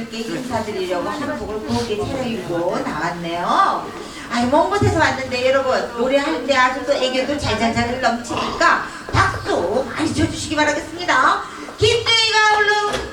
여러분들께 인사드리려고 한복을 곱게 차려입고 나왔네요. 아이 먼 곳에서 왔는데 여러분 노래할 때 아주 또 애교도 잘잘잘 넘치니까 박수 많이 쳐주시기 바라겠습니다. 김대희가 얼른!